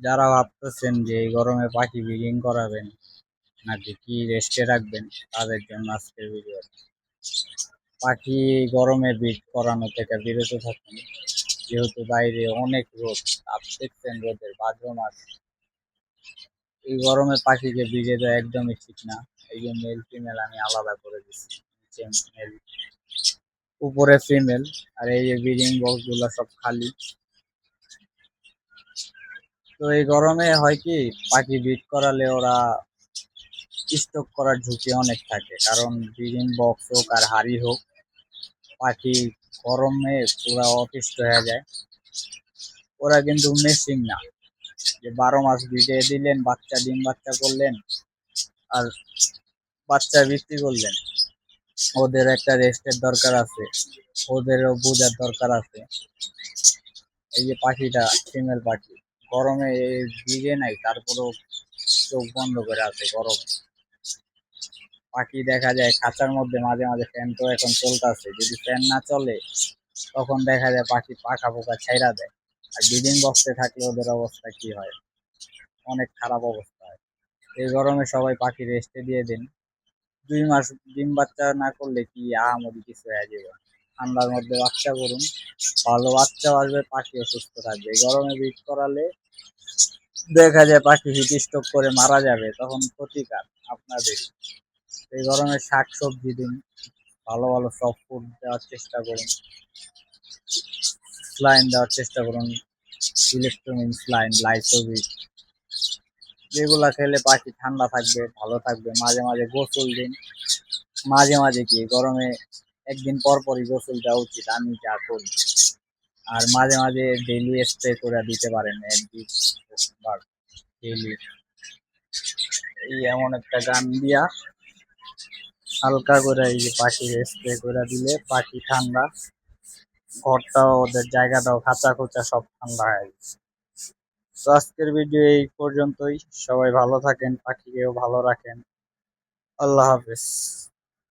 যারা ভাবতেছেন যে এই গরমে পাখি ব্রিডিং করাবেন নাকি কি রেস্টে রাখবেন, তাদের জন্য আজকের ভিডিও পাখি গরমে ব্রিড করানো থেকে বিরত থাকুন। যেহেতু বাইরে অনেক রোদ, তাপ দেখছেন রোদের ভাদ্র মাস। এই গরমে পাখিকে ব্রিডে দেওয়া একদমই ঠিক না। এই যে মেল ফিমেল আমি আলাদা করে দিচ্ছি। উপরে ফিমেল আর এই যে ব্রিডিং বক্সগুলো সব খালি। তো এই গরমে হয় কি, পাখি বিট করালে ওরা স্টক করার ঝুঁকি অনেক থাকে। কারণ ব্রিডিং বক্স হোক আর হাড়ি হোক, পাখি গরমে পুরা অতিষ্ঠ হয়ে যায়। ওরা কিন্তু মেশিন না। যে বারো মাস বিটে দিলেন, বাচ্চা ডিম বাচ্চা করলেন, আর বাচ্চা বিক্রি করলেন। ওদের একটা রেস্টের দরকার আছে, ওদেরও বোঝার দরকার আছে। এই যে পাখিটা ফিমেল পাখি। গরমে ভিজে নাই, তারপরেও চোখ বন্ধ করে আছে গরমে। পাখি দেখা যায় খাঁচার মধ্যে মাঝে মাঝে ফ্যান তো এখন চলতেছে, যদি ফ্যান না চলে, তখন দেখা যায় পাখি পাখা পোকা ছাইরা দেয়। আর ব্রিডিং বক্সে থাকলে ওদের অবস্থা কি হয়? অনেক খারাপ অবস্থা হয়। এই গরমে সবাই পাখি রেস্টে দিয়ে দিন। দুই মাস ডিম বাচ্চা না করলে কি আহামরি কিছু হয়ে যাবে? ঠান্ডার মধ্যে বাচ্চা করুন। ভালো বাচ্চা আসবে, পাখিও সুস্থ থাকবে। গরমে ব্রিড করালে দেখা যায় পাখি হিট স্ট্রোক করে মারা যাবে, তখন ক্ষতিকার আপনাদের। এই গরমে শাক সবজি দিন, ভালো ভালো সব ফুড দেওয়ার চেষ্টা করুন। স্লাইন দেওয়ার চেষ্টা করুন। ইলেকট্রনিক স্লাইন লাইসোভিক যেগুলা খেলে পাখি ঠান্ডা থাকবে, ভালো থাকবে, মাঝে মাঝে গোসল দিন। মাঝে মাঝে কি, গরমে একদিন পর পরই গোসল দেওয়া উচিত, আমি যা করি। আর মাঝে মাঝে ডেইলি স্প্রে করে দিতে পারেন একদিন ডেইলি এই এমন একটা গান দিয়া হালকা করে এই যে পাখি স্প্রে করে দিলে পাখি ঠান্ডা, ঘরটাও ওদের জায়গাটাও খাঁচা খোঁচা সব ঠান্ডা হয়ে তো আজকের ভিডিও এই পর্যন্তই। সবাই ভালো থাকেন, পাখিকেও ভালো রাখেন। আল্লাহ হাফেজ।